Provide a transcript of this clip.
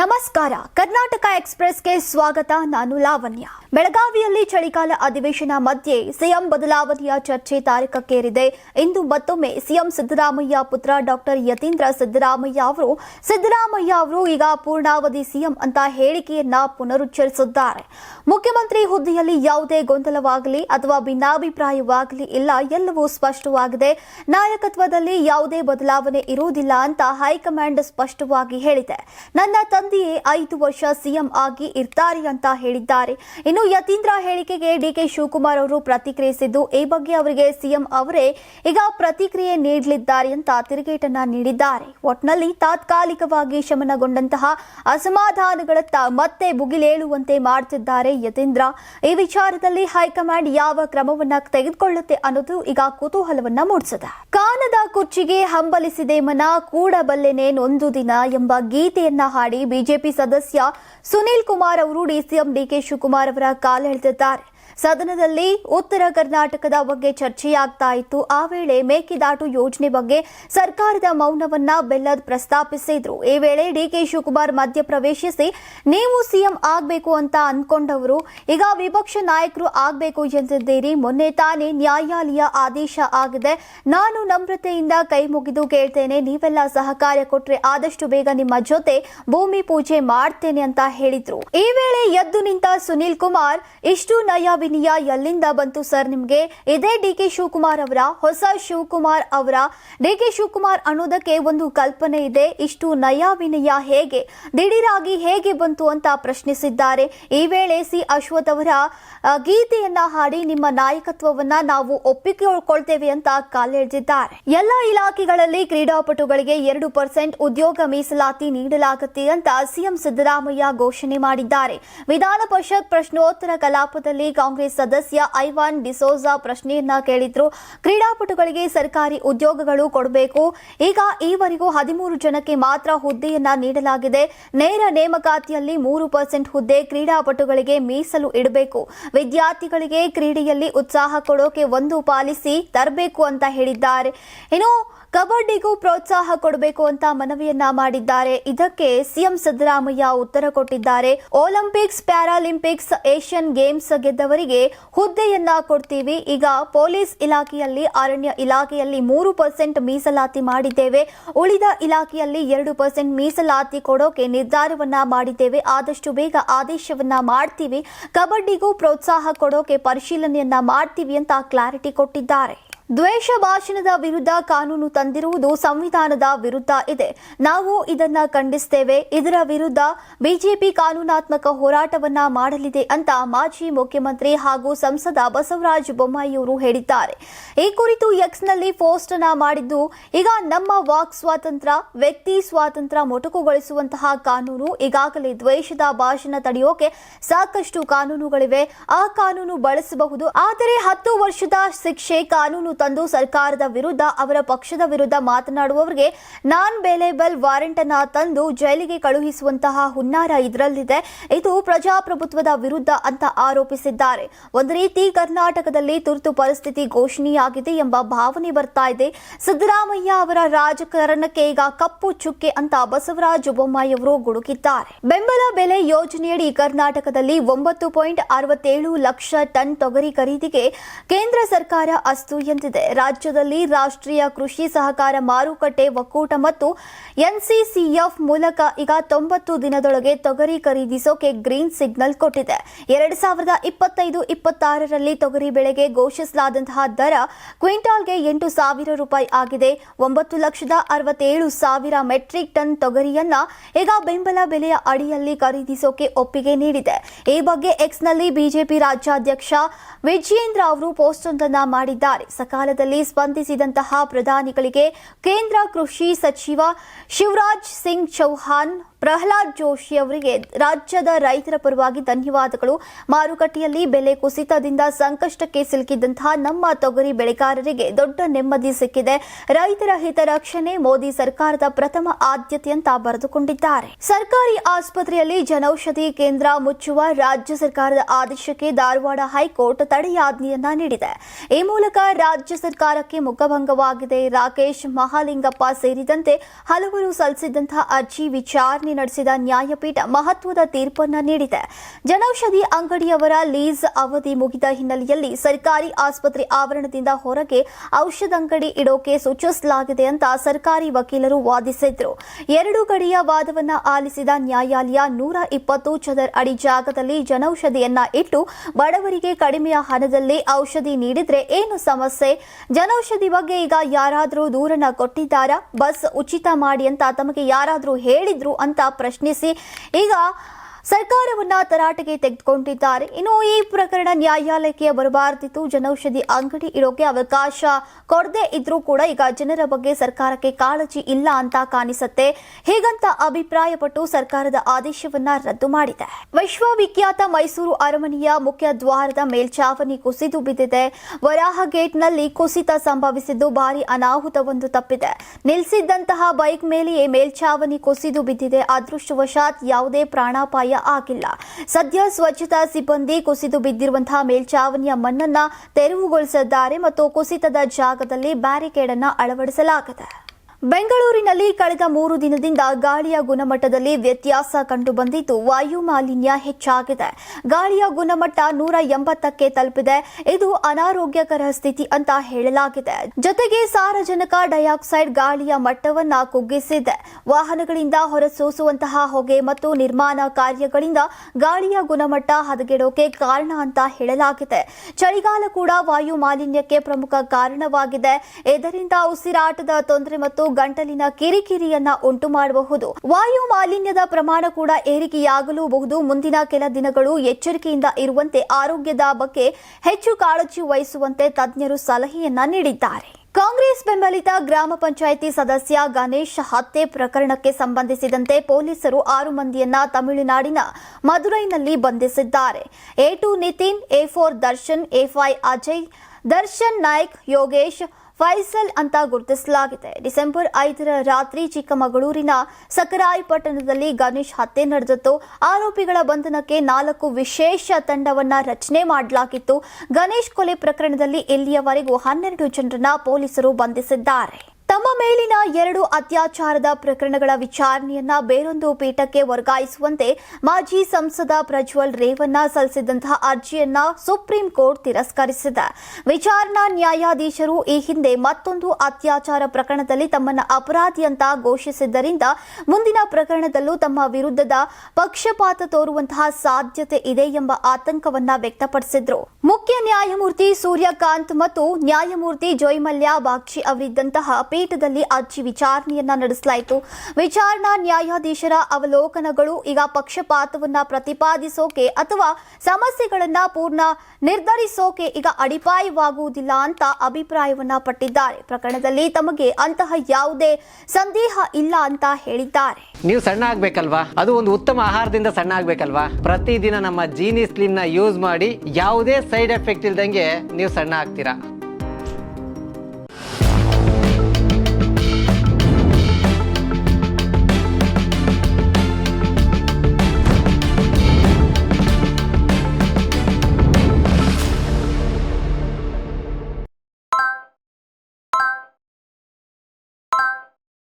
ನಮಸ್ಕಾರ. ಕರ್ನಾಟಕ ಎಕ್ಸ್ಪ್ರೆಸ್ಗೆ ಸ್ವಾಗತ. ನಾನು ಲಾವಣ್ಯ. ಬೆಳಗಾವಿಯಲ್ಲಿ ಚಳಿಗಾಲ ಅಧಿವೇಶನ ಮಧ್ಯೆ ಸಿಎಂ ಬದಲಾವಣೆಯ ಚರ್ಚೆ ತಾರಕಕ್ಕೇರಿದೆ. ಇಂದು ಮತ್ತೊಮ್ಮೆ ಸಿಎಂ ಸಿದ್ದರಾಮಯ್ಯ ಪುತ್ರ ಡಾಕ್ಟರ್ ಯತೀಂದ್ರ ಸಿದ್ದರಾಮಯ್ಯ ಅವರು ಸಿದ್ದರಾಮಯ್ಯ ಅವರು ಈಗ ಪೂರ್ಣಾವಧಿ ಸಿಎಂ ಅಂತ ಹೇಳಿಕೆಯನ್ನ ಪುನರುಚ್ಚರಿಸಿದ್ದಾರೆ. ಮುಖ್ಯಮಂತ್ರಿ ಹುದ್ದೆಯಲ್ಲಿ ಯಾವುದೇ ಗೊಂದಲವಾಗಲಿ ಅಥವಾ ಭಿನ್ನಾಭಿಪ್ರಾಯವಾಗಲಿ ಇಲ್ಲ ಎಲ್ಲವೂ ಸ್ಪಷ್ಟವಾಗಿದೆ. ನಾಯಕತ್ವದಲ್ಲಿ ಯಾವುದೇ ಬದಲಾವಣೆ ಇರುವುದಿಲ್ಲ ಅಂತ ಹೈಕಮಾಂಡ್ ಸ್ಪಷ್ಟವಾಗಿ ಹೇಳಿದೆ. ನನ್ನ ತಂದೆಯೇ ಐದು ವರ್ಷ ಸಿಎಂ ಆಗಿ ಇರ್ತಾರೆ ಅಂತ ಹೇಳಿದ್ದಾರೆ. ಇನ್ನು ಯತೀಂದ್ರ ಹೇಳಿಕೆಗೆ ಡಿಕೆ ಶಿವಕುಮಾರ್ ಅವರು ಪ್ರತಿಕ್ರಿಯಿಸಿದ್ದು, ಈ ಬಗ್ಗೆ ಅವರಿಗೆ ಸಿಎಂ ಅವರೇ ಈಗ ಪ್ರತಿಕ್ರಿಯೆ ನೀಡಲಿದ್ದಾರೆ ಅಂತ ತಿರುಗೇಟನ್ನ ನೀಡಿದ್ದಾರೆ. ಒಟ್ನಲ್ಲಿ ತಾತ್ಕಾಲಿಕವಾಗಿ ಶಮನಗೊಂಡಂತಹ ಅಸಮಾಧಾನಗಳತ್ತ ಮತ್ತೆ ಭುಗಿಲೇಳುವಂತೆ ಮಾಡ್ತಿದ್ದಾರೆ ಯತೀಂದ್ರ. ಈ ವಿಚಾರದಲ್ಲಿ ಹೈಕಮಾಂಡ್ ಯಾವ ಕ್ರಮವನ್ನ ತೆಗೆದುಕೊಳ್ಳುತ್ತೆ ಅನ್ನೋದು ಈಗ ಕುತೂಹಲವನ್ನ ಮೂಡಿಸಿದೆ. ಕಾನದ ಕುರ್ಚಿಗೆ ಹಂಬಲಿಸಿದೆ ಮನ ಕೂಡಬಲ್ಲೆನೇನೊಂದು ದಿನ ಎಂಬ ಗೀತೆಯನ್ನ ಹಾಡಿ ಬಿಜೆಪಿ ಸದಸ್ಯ ಸುನೀಲ್ ಕುಮಾರ್ ಅವರು ಡಿಸಿಎಂ ಡಿಕೆ ಶಿವಕುಮಾರ್ ಅವರ ಕಾಲೆಳೆದಿದ್ದಾರೆ ಸದನದಲ್ಲಿ ಉತ್ತರ ಕರ್ನಾಟಕದ ಬಗ್ಗೆ ಚರ್ಚೆಯಾಗ್ತಾ ಇತ್ತು. ಆ ವೇಳೆ ಮೇಕೆದಾಟು ಯೋಜನೆ ಬಗ್ಗೆ ಸರ್ಕಾರದ ಮೌನವನ್ನ ಬೆಲ್ಲದ್ ಪ್ರಸ್ತಾಪಿಸಿದ್ರು. ಈ ವೇಳೆ ಡಿಕೆ ಶಿವಕುಮಾರ್ ಮಧ್ಯ ಪ್ರವೇಶಿಸಿ, ನೀವು ಸಿಎಂ ಆಗ್ಬೇಕು ಅಂತ ಅನ್ಕೊಂಡವರು, ಈಗ ವಿಪಕ್ಷ ನಾಯಕರು ಆಗಬೇಕು ಎಂದಿದ್ದೀರಿ. ಮೊನ್ನೆ ತಾನೇ ನ್ಯಾಯಾಲಯ ಆದೇಶ ಆಗಿದೆ. ನಾನು ನಮ್ರತೆಯಿಂದ ಕೈ ಮುಗಿದು ಕೇಳ್ತೇನೆ. ನೀವೆಲ್ಲ ಸಹಕಾರ ಕೊಟ್ರೆ ಆದಷ್ಟು ಬೇಗ ನಿಮ್ಮ ಜೊತೆ ಭೂಮಿ ಪೂಜೆ ಮಾಡ್ತೇನೆ ಅಂತ ಹೇಳಿದ್ರು. ಈ ವೇಳೆ ಎದ್ದು ನಿಂತ ಸುನೀಲ್ ಕುಮಾರ್, ಇಷ್ಟು ನಯ ವಿನಯ ಎಲ್ಲಿಂದ ಬಂತು ಸರ್ ನಿಮಗೆ? ಇದೇ ಡಿ ಕೆ ಶಿವಕುಮಾರ್ ಅವರ, ಹೊಸ ಶಿವಕುಮಾರ್ ಅವರ. ಡಿ ಕೆ ಶಿವಕುಮಾರ್ ಅನ್ನೋದಕ್ಕೆ ಒಂದು ಕಲ್ಪನೆ ಇದೆ, ಇಷ್ಟು ನಯ ವಿನಯ ಹೇಗೆ, ದಿಢೀರಾಗಿ ಹೇಗೆ ಬಂತು ಅಂತ ಪ್ರಶ್ನಿಸಿದ್ದಾರೆ. ಈ ವೇಳೆ ಸಿ ಅಶ್ವಥ್ ಅವರ ಗೀತೆಯನ್ನ ಹಾಡಿ ನಿಮ್ಮ ನಾಯಕತ್ವವನ್ನ ನಾವು ಒಪ್ಪಿಕೊಳ್ತೇವೆ ಅಂತ ಕಾಲೆಳೆದಿದ್ದಾರೆ. ಎಲ್ಲ ಇಲಾಖೆಗಳಲ್ಲಿ ಕ್ರೀಡಾಪಟುಗಳಿಗೆ ಎರಡು ಪರ್ಸೆಂಟ್ ಉದ್ಯೋಗ ಮೀಸಲಾತಿ ನೀಡಲಾಗುತ್ತೆ ಅಂತ ಸಿಎಂ ಸಿದ್ದರಾಮಯ್ಯ ಘೋಷಣೆ ಮಾಡಿದ್ದಾರೆ. ವಿಧಾನ ಪರಿಷತ್ ಪ್ರಶ್ನೋತ್ತರ ಕಲಾಪದಲ್ಲಿ ಕಾಂಗ್ರೆಸ್ ಸದಸ್ಯ ಐವಾನ್ ಡಿಸೋಜಾ ಪ್ರಶ್ನೆಯನ್ನ ಕೇಳಿದ್ರು. ಕ್ರೀಡಾಪಟುಗಳಿಗೆ ಸರ್ಕಾರಿ ಉದ್ಯೋಗಗಳು ಕೊಡಬೇಕು. ಈಗ ಈವರೆಗೂ ಹದಿಮೂರು ಜನಕ್ಕೆ ಮಾತ್ರ ಹುದ್ದೆಯನ್ನ ನೀಡಲಾಗಿದೆ. ನೇರ ನೇಮಕಾತಿಯಲ್ಲಿ ಮೂರು ಪರ್ಸೆಂಟ್ ಹುದ್ದೆ ಕ್ರೀಡಾಪಟುಗಳಿಗೆ ಮೀಸಲು ಇಡಬೇಕು. ವಿದ್ಯಾರ್ಥಿಗಳಿಗೆ ಕ್ರೀಡೆಯಲ್ಲಿ ಉತ್ಸಾಹ ಕೊಡೋಕೆ ಒಂದು ಪಾಲಿಸಿ ತರಬೇಕು ಅಂತ ಹೇಳಿದ್ದಾರೆ. ಇನ್ನು ಕಬಡ್ಡಿಗೂ ಪ್ರೋತ್ಸಾಹ ಕೊಡಬೇಕು ಅಂತ ಮನವಿಯನ್ನ ಮಾಡಿದ್ದಾರೆ. ಇದಕ್ಕೆ ಸಿಎಂ ಸಿದ್ದರಾಮಯ್ಯ ಉತ್ತರ ಕೊಟ್ಟಿದ್ದಾರೆ. ಒಲಿಂಪಿಕ್ಸ್, ಪ್ಯಾರಾಲಿಂಪಿಕ್ಸ್, ಏಷ್ಯನ್ ಗೇಮ್ಸ್ ಗೆದ್ದವರಿಗೆ ಹುದ್ದೆಯನ್ನ ಕೊಡ್ತೀವಿ. ಈಗ ಪೊಲೀಸ್ ಇಲಾಖೆಯಲ್ಲಿ, ಅರಣ್ಯ ಇಲಾಖೆಯಲ್ಲಿ ಮೂರು ಪರ್ಸೆಂಟ್ ಮೀಸಲಾತಿ ಮಾಡಿದ್ದೇವೆ. ಉಳಿದ ಇಲಾಖೆಯಲ್ಲಿ ಎರಡು ಪರ್ಸೆಂಟ್ ಮೀಸಲಾತಿ ಕೊಡೋಕೆ ನಿರ್ಧಾರವನ್ನ ಮಾಡಿದ್ದೇವೆ. ಆದಷ್ಟು ಬೇಗ ಆದೇಶವನ್ನ ಮಾಡ್ತೀವಿ. ಕಬಡ್ಡಿಗೂ ಪ್ರೋತ್ಸಾಹ ಕೊಡೋಕೆ ಪರಿಶೀಲನೆಯನ್ನ ಮಾಡ್ತೀವಿ ಅಂತ ಕ್ಲಾರಿಟಿ ಕೊಟ್ಟಿದ್ದಾರೆ. ದ್ವೇಷ ಭಾಷಣದ ವಿರುದ್ಧ ಕಾನೂನು ತಂದಿರುವುದು ಸಂವಿಧಾನದ ವಿರುದ್ಧ ಇದೆ. ನಾವು ಇದನ್ನ ಖಂಡಿಸ್ತೇವೆ. ಇದರ ವಿರುದ್ಧ ಬಿಜೆಪಿ ಕಾನೂನಾತ್ಮಕ ಹೋರಾಟವನ್ನ ಮಾಡಲಿದೆ ಅಂತ ಮಾಜಿ ಮುಖ್ಯಮಂತ್ರಿ ಹಾಗೂ ಸಂಸದ ಬಸವರಾಜ ಬೊಮ್ಮಾಯಿಯವರು ಹೇಳಿದ್ದಾರೆ. ಈ ಕುರಿತು ಎಕ್ಸ್ನಲ್ಲಿ ಪೋಸ್ಟ್ ಅನ್ನ ಮಾಡಿದ್ದು, ಈಗ ನಮ್ಮ ವಾಕ್ ಸ್ವಾತಂತ್ರ್ಯ, ವ್ಯಕ್ತಿ ಸ್ವಾತಂತ್ರ್ಯ ಮೊಟಕುಗೊಳಿಸುವಂತಹ ಕಾನೂನು, ಈಗಾಗಲೇ ದ್ವೇಷದ ಭಾಷಣ ತಡೆಯೋಕೆ ಸಾಕಷ್ಟು ಕಾನೂನುಗಳಿವೆ. ಆ ಕಾನೂನು ಬಳಸಬಹುದು. ಆದರೆ ಹತ್ತು ವರ್ಷದ ಶಿಕ್ಷೆ ಕಾನೂನು ತಂದು ಸರ್ಕಾರದ ವಿರುದ್ಧ, ಅವರ ಪಕ್ಷದ ವಿರುದ್ಧ ಮಾತನಾಡುವವರಿಗೆ ನಾನ್ ಬೇಲೇಬಲ್ ವಾರೆಂಟ್ ಅನ್ನ ತಂದು ಜೈಲಿಗೆ ಕಳುಹಿಸುವಂತಹ ಹುನ್ನಾರ ಇದರಲ್ಲಿದೆ. ಇದು ಪ್ರಜಾಪ್ರಭುತ್ವದ ವಿರುದ್ಧ ಅಂತ ಆರೋಪಿಸಿದ್ದಾರೆ. ಒಂದು ರೀತಿ ಕರ್ನಾಟಕದಲ್ಲಿ ತುರ್ತು ಪರಿಸ್ಥಿತಿ ಘೋಷಣೆಯಾಗಿದೆ ಎಂಬ ಭಾವನೆ ಬರ್ತಾ ಇದೆ. ಸಿದ್ದರಾಮಯ್ಯ ಅವರ ರಾಜಕಾರಣಕ್ಕೆ ಈಗ ಕಪ್ಪು ಚುಕ್ಕೆ ಅಂತ ಬಸವರಾಜ ಬೊಮ್ಮಾಯಿ ಅವರು ಗುಡುಕಿದ್ದಾರೆ. ಬೆಂಬಲ ಬೆಲೆ ಯೋಜನೆಯಡಿ ಕರ್ನಾಟಕದಲ್ಲಿ ಒಂಬತ್ತು ಪಾಯಿಂಟ್ ಅರವತ್ತೇಳು ಲಕ್ಷ ಟನ್ ತೊಗರಿ ಖರೀದಿಗೆ ಕೇಂದ್ರ ಸರ್ಕಾರ ಅಸ್ತು ಎಂದಿದೆ ರಾಜ್ಯದಲ್ಲಿ ರಾಷ್ಟ್ರೀಯ ಕೃಷಿ ಸಹಕಾರ ಮಾರುಕಟ್ಟೆ ಒಕ್ಕೂಟ ಮತ್ತು ಎನ್ಸಿಸಿಎಫ್ ಮೂಲಕ ಈಗ ತೊಂಬತ್ತು ದಿನದೊಳಗೆ ತೊಗರಿ ಖರೀದಿಸೋಕೆ ಗ್ರೀನ್ ಸಿಗ್ನಲ್ ಕೊಟ್ಟಿದೆ. ಎರಡ್ ಸಾವಿರದ ಇಪ್ಪತ್ತೈದು ಇಪ್ಪತ್ತಾರರಲ್ಲಿ ತೊಗರಿ ಬೆಳೆಗೆ ಘೋಷಿಸಲಾದಂತಹ ದರ ಕ್ವಿಂಟಾಲ್ಗೆ ಎಂಟು ಸಾವಿರ ರೂಪಾಯಿ ಆಗಿದೆ. ಒಂಬತ್ತು ಲಕ್ಷದ ಅರವತ್ತೇಳು ಸಾವಿರ ಮೆಟ್ರಿಕ್ ಟನ್ ತೊಗರಿಯನ್ನ ಈಗ ಬೆಂಬಲ ಬೆಲೆಯ ಅಡಿಯಲ್ಲಿ ಖರೀದಿಸೋಕೆ ಒಪ್ಪಿಗೆ ನೀಡಿದೆ. ಈ ಬಗ್ಗೆ ಎಕ್ಸ್ನಲ್ಲಿ ಬಿಜೆಪಿ ರಾಜ್ಯಾಧ್ಯಕ್ಷ ವಿಜಯೇಂದ್ರ ಅವರು ಪೋಸ್ಟ್ ಒಂದನ್ನ ಮಾಡಿದ್ದಾರೆ. ಸಕಾಲದಲ್ಲಿ ಸ್ಪಂದಿಸಿದಂತಹ ಪ್ರಧಾನಿಗಳಿಗೆ ಕೇಂದ್ರ ಕೃಷಿ ಸಚಿವ ಶಿವರಾಜ್ ಸಿಂಗ್ ಚೌಹಾಣ್ ಪ್ರಹ್ಲಾದ್ ಜೋಶಿ ಅವರಿಗೆ ರಾಜ್ಯದ ರೈತರ ಪರವಾಗಿ ಧನ್ಯವಾದಗಳು. ಮಾರುಕಟ್ಟೆಯಲ್ಲಿ ಬೆಲೆ ಕುಸಿತದಿಂದ ಸಂಕಷ್ಟಕ್ಕೆ ಸಿಲುಕಿದಂತಹ ನಮ್ಮ ತೊಗರಿ ಬೆಳೆಗಾರರಿಗೆ ದೊಡ್ಡ ನೆಮ್ಮದಿ ಸಿಕ್ಕಿದೆ. ರೈತರ ಹಿತರಕ್ಷಣೆ ಮೋದಿ ಸರ್ಕಾರದ ಪ್ರಥಮ ಆದ್ಯತೆ ಅಂತ ಬರೆದುಕೊಂಡಿದ್ದಾರೆ. ಸರ್ಕಾರಿ ಆಸ್ಪತ್ರೆಯಲ್ಲಿ ಜನೌಷಧಿ ಕೇಂದ್ರ ಮುಚ್ಚುವ ರಾಜ್ಯ ಸರ್ಕಾರದ ಆದೇಶಕ್ಕೆ ಧಾರವಾಡ ಹೈಕೋರ್ಟ್ ತಡೆಯಾಜ್ಞೆಯನ್ನ ನೀಡಿದೆ. ಈ ಮೂಲಕ ರಾಜ್ಯ ಸರ್ಕಾರಕ್ಕೆ ಮುಖಭಂಗವಾಗಿದೆ. ರಾಕೇಶ್ ಮಹಾಲಿಂಗಪ್ಪ ಸೇರಿದಂತೆ ಹಲವರು ಸಲ್ಲಿಸಿದಂತಹ ಅರ್ಜಿ ವಿಚಾರಣೆ ವಿಚಾರಣೆ ನಡೆಸಿದ ನ್ಯಾಯಪೀಠ ಮಹತ್ವದ ತೀರ್ಪನ್ನ ನೀಡಿದೆ. ಜನೌಷಧಿ ಅಂಗಡಿಯವರ ಲೀಸ್ ಅವಧಿ ಮುಗಿದ ಹಿನ್ನೆಲೆಯಲ್ಲಿ ಸರ್ಕಾರಿ ಆಸ್ಪತ್ರೆ ಆವರಣದಿಂದ ಹೊರಗೆ ಔಷಧಾಂಗಡಿ ಇಡೋಕೆ ಸೂಚಿಸಲಾಗಿದೆ ಅಂತ ಸರ್ಕಾರಿ ವಕೀಲರು ವಾದಿಸಿದ್ರು. ಎರಡು ಗಡಿಯ ವಾದವನ್ನ ಆಲಿಸಿದ ನ್ಯಾಯಾಲಯ ನೂರ ಇಪ್ಪತ್ತು ಚದರ್ ಅಡಿ ಜಾಗದಲ್ಲಿ ಜನೌಷಧಿಯನ್ನ ಇಟ್ಟು ಬಡವರಿಗೆ ಕಡಿಮೆಯ ಹಣದಲ್ಲಿ ಔಷಧಿ ನೀಡಿದ್ರೆ ಏನು ಸಮಸ್ಯೆ? ಜನೌಷಧಿ ಬಗ್ಗೆ ಈಗ ಯಾರಾದರೂ ದೂರನ್ನ ಕೊಟ್ಟಿದ್ದಾರಾ? ಬಸ್ ಉಚಿತ ಮಾಡಿ ಅಂತ ತಮಗೆ ಯಾರಾದರೂ ಹೇಳಿದ್ರು ಅಂತ ಪ್ರಶ್ನಿಸಿ ಈಗ ಸರ್ಕಾರವನ್ನ ತರಾಟೆಗೆ ತೆಗೆದುಕೊಂಡಿದ್ದಾರೆ. ಇನ್ನು ಈ ಪ್ರಕರಣ ನ್ಯಾಯಾಲಯಕ್ಕೆ ಬರಬಾರದಿತ್ತು. ಜನೌಷಧಿ ಅಂಗಡಿ ಇಡೋಕೆ ಅವಕಾಶ ಕೊಡದೆ ಇದ್ರೂ ಕೂಡ ಈಗ ಜನರ ಬಗ್ಗೆ ಸರ್ಕಾರಕ್ಕೆ ಕಾಳಜಿ ಇಲ್ಲ ಅಂತ ಕಾಣಿಸುತ್ತೆ. ಹೀಗಂತ ಅಭಿಪ್ರಾಯಪಟ್ಟು ಸರ್ಕಾರದ ಆದೇಶವನ್ನ ರದ್ದು ಮಾಡಿದೆ. ವಿಶ್ವವಿಖ್ಯಾತ ಮೈಸೂರು ಅರಮನೆಯ ಮುಖ್ಯ ದ್ವಾರದ ಮೇಲ್ಚಾವಣಿ ಕುಸಿದು ಬಿದ್ದಿದೆ. ವರಾಹ ಗೇಟ್ನಲ್ಲಿ ಕುಸಿತ ಸಂಭವಿಸಿದ್ದು ಭಾರಿ ಅನಾಹುತವೊಂದು ತಪ್ಪಿದೆ. ನಿಲ್ಲಿಸಿದ್ದಂತಹ ಬೈಕ್ ಮೇಲೆಯೇ ಮೇಲ್ಚಾವಣಿ ಕುಸಿದು ಬಿದ್ದಿದೆ. ಅದೃಷ್ಟವಶಾತ್ ಯಾವುದೇ ಪ್ರಾಣಾಪಾಯ ಆಗಿಲ್ಲ. ಸದ್ಯ ಸ್ವಚ್ಛತಾ ಸಿಬ್ಬಂದಿ ಕುಸಿದು ಬಿದ್ದಿರುವಂತಹ ಮೇಲ್ಚಾವಣಿಯ ಮಣ್ಣನ್ನ ತೆರವುಗೊಳಿಸಿದ್ದಾರೆ ಮತ್ತು ಕುಸಿತದ ಜಾಗದಲ್ಲಿ ಬ್ಯಾರಿಕೇಡ್ ಅನ್ನು ಅಳವಡಿಸಲಾಗಿದೆ. ಬೆಂಗಳೂರಿನಲ್ಲಿ ಕಳೆದ ಮೂರು ದಿನದಿಂದ ಗಾಳಿಯ ಗುಣಮಟ್ಟದಲ್ಲಿ ವ್ಯತ್ಯಾಸ ಕಂಡುಬಂದಿದ್ದು ವಾಯು ಮಾಲಿನ್ಯ ಹೆಚ್ಚಾಗಿದೆ. ಗಾಳಿಯ ಗುಣಮಟ್ಟ ನೂರ ಎಂಬತ್ತಕ್ಕೆ ತಲುಪಿದೆ. ಇದು ಅನಾರೋಗ್ಯಕರ ಸ್ಥಿತಿ ಅಂತ ಹೇಳಲಾಗಿದೆ. ಜೊತೆಗೆ ಸಾರಜನಕ ಡೈಆಕ್ಸೈಡ್ ಗಾಳಿಯ ಮಟ್ಟವನ್ನ ಕುಗ್ಗಿಸಿದೆ. ವಾಹನಗಳಿಂದ ಹೊರಸೂಸುವಂತಹ ಹೊಗೆ ಮತ್ತು ನಿರ್ಮಾಣ ಕಾರ್ಯಗಳಿಂದ ಗಾಳಿಯ ಗುಣಮಟ್ಟ ಹದಗೆಡೋಕೆ ಕಾರಣ ಅಂತ ಹೇಳಲಾಗಿದೆ. ಚಳಿಗಾಲ ಕೂಡ ವಾಯು ಮಾಲಿನ್ಯಕ್ಕೆ ಪ್ರಮುಖ ಕಾರಣವಾಗಿದೆ. ಇದರಿಂದ ಉಸಿರಾಟದ ತೊಂದರೆ ಮತ್ತು ಗಂಟಲಿನ ಕಿರಿಕಿರಿಯನ್ನ ಉಂಟು ಮಾಡಬಹುದು ವಾಯು ಮಾಲಿನ್ಯದ ಪ್ರಮಾಣ ಕೂಡ ಏರಿಕೆಯಾಗಲೂಬಹುದು. ಮುಂದಿನ ಕೆಲ ದಿನಗಳು ಎಚ್ಚರಿಕೆಯಿಂದ ಇರುವಂತೆ ಆರೋಗ್ಯದ ಬಗ್ಗೆ ಹೆಚ್ಚು ಕಾಳಜಿ ವಹಿಸುವಂತೆ ತಜ್ಞರು ಸಲಹೆಯನ್ನ ನೀಡಿದ್ದಾರೆ. ಕಾಂಗ್ರೆಸ್ ಬೆಂಬಲಿತ ಗ್ರಾಮ ಪಂಚಾಯಿತಿ ಸದಸ್ಯ ಗಣೇಶ್ ಹತ್ಯೆ ಪ್ರಕರಣಕ್ಕೆ ಸಂಬಂಧಿಸಿದಂತೆ ಪೊಲೀಸರು ಆರು ಮಂದಿಯನ್ನ ತಮಿಳುನಾಡಿನ ಮಧುರೈನಲ್ಲಿ ಬಂಧಿಸಿದ್ದಾರೆ. A two Nitin, A four Darshan A Ajay, Darshan Naik, Yogesh Faisal ಅಂತ ಗುರುತಿಸಲಾಗಿದೆ. ಡಿಸೆಂಬರ್ ಐದರ ರಾತ್ರಿ ಚಿಕ್ಕಮಗಳೂರಿನ ಸಕರಾಯಿ ಪಟ್ಟಣದಲ್ಲಿ ಗಣೇಶ್ ಹತ್ಯೆ ನಡೆದಿತ್ತು. ಆರೋಪಿಗಳ ಬಂಧನಕ್ಕೆ ನಾಲ್ಕು ವಿಶೇಷ ತಂಡವನ್ನ ರಚನೆ ಮಾಡಲಾಗಿತ್ತು. ಗಣೇಶ್ ಕೊಲೆ ಪ್ರಕರಣದಲ್ಲಿ ಇಲ್ಲಿಯವರೆಗೂ ಹನ್ನೆರಡು ಜನರನ್ನ ಪೊಲೀಸರು ಬಂಧಿಸಿದ್ದಾರೆ. ತಮ್ಮ ಮೇಲಿನ ಎರಡು ಅತ್ಯಾಚಾರದ ಪ್ರಕರಣಗಳ ವಿಚಾರಣೆಯನ್ನ ಬೇರೊಂದು ಪೀಠಕ್ಕೆ ವರ್ಗಾಯಿಸುವಂತೆ ಮಾಜಿ ಸಂಸದ ಪ್ರಜ್ವಲ್ ರೇವಣ್ಣ ಸಲ್ಲಿಸಿದಂತಹ ಅರ್ಜಿಯನ್ನ ಸುಪ್ರೀಂ ಕೋರ್ಟ್ ತಿರಸ್ಕರಿಸಿದೆ. ವಿಚಾರಣಾ ನ್ಯಾಯಾಧೀಶರು ಈ ಹಿಂದೆ ಮತ್ತೊಂದು ಅತ್ಯಾಚಾರ ಪ್ರಕರಣದಲ್ಲಿ ತಮ್ಮನ್ನ ಅಪರಾಧಿ ಅಂತ ಘೋಷಿಸಿದ್ದರಿಂದ ಮುಂದಿನ ಪ್ರಕರಣದಲ್ಲೂ ತಮ್ಮ ವಿರುದ್ಧದ ಪಕ್ಷಪಾತ ತೋರುವಂತಹ ಸಾಧ್ಯತೆ ಇದೆ ಎಂಬ ಆತಂಕವನ್ನ ವ್ಯಕ್ತಪಡಿಸಿದ್ರು. ಮುಖ್ಯ ನ್ಯಾಯಮೂರ್ತಿ ಸೂರ್ಯಕಾಂತ್ ಮತ್ತು ನ್ಯಾಯಮೂರ್ತಿ ಜೊಯ್ಮಲ್ಯ ಬಾಕ್ಷಿ ಅವರಿದ್ದಂತಹ ಪೀಠದಲ್ಲಿ ಅರ್ಜಿ ವಿಚಾರಣೆಯನ್ನ ನಡೆಸಲಾಯಿತು. ವಿಚಾರಣಾ ನ್ಯಾಯಾಧೀಶರ ಅವಲೋಕನಗಳು ಈಗ ಪಕ್ಷಪಾತವನ್ನ ಪ್ರತಿಪಾದಿಸೋಕೆ ಅಥವಾ ಸಮಸ್ಯೆಗಳನ್ನ ಪೂರ್ಣ ನಿರ್ಧರಿಸೋಕೆ ಈಗ ಅಡಿಪಾಯವಾಗುವುದಿಲ್ಲ ಅಂತ ಅಭಿಪ್ರಾಯವನ್ನ ಪಟ್ಟಿದ್ದಾರೆ. ಪ್ರಕರಣದಲ್ಲಿ ತಮಗೆ ಅಂತಹ ಯಾವುದೇ ಸಂದೇಹ ಇಲ್ಲ ಅಂತ ಹೇಳಿದ್ದಾರೆ. ನೀವು ಸಣ್ಣ ಆಗ್ಬೇಕಲ್ವಾ? ಅದು ಒಂದು ಉತ್ತಮ ಆಹಾರದಿಂದ ಸಣ್ಣ ಆಗ್ಬೇಕಲ್ವಾ? ಪ್ರತಿದಿನ ನಮ್ಮ ಜೀನಿ ಸ್ಲಿಮ್ನ ಯೂಸ್ ಮಾಡಿ ಯಾವುದೇ ಸೈಡ್ ಎಫೆಕ್ಟ್ ಇಲ್ದಂಗೆ ನೀವು ಸಣ್ಣ ಆಗ್ತೀರಾ?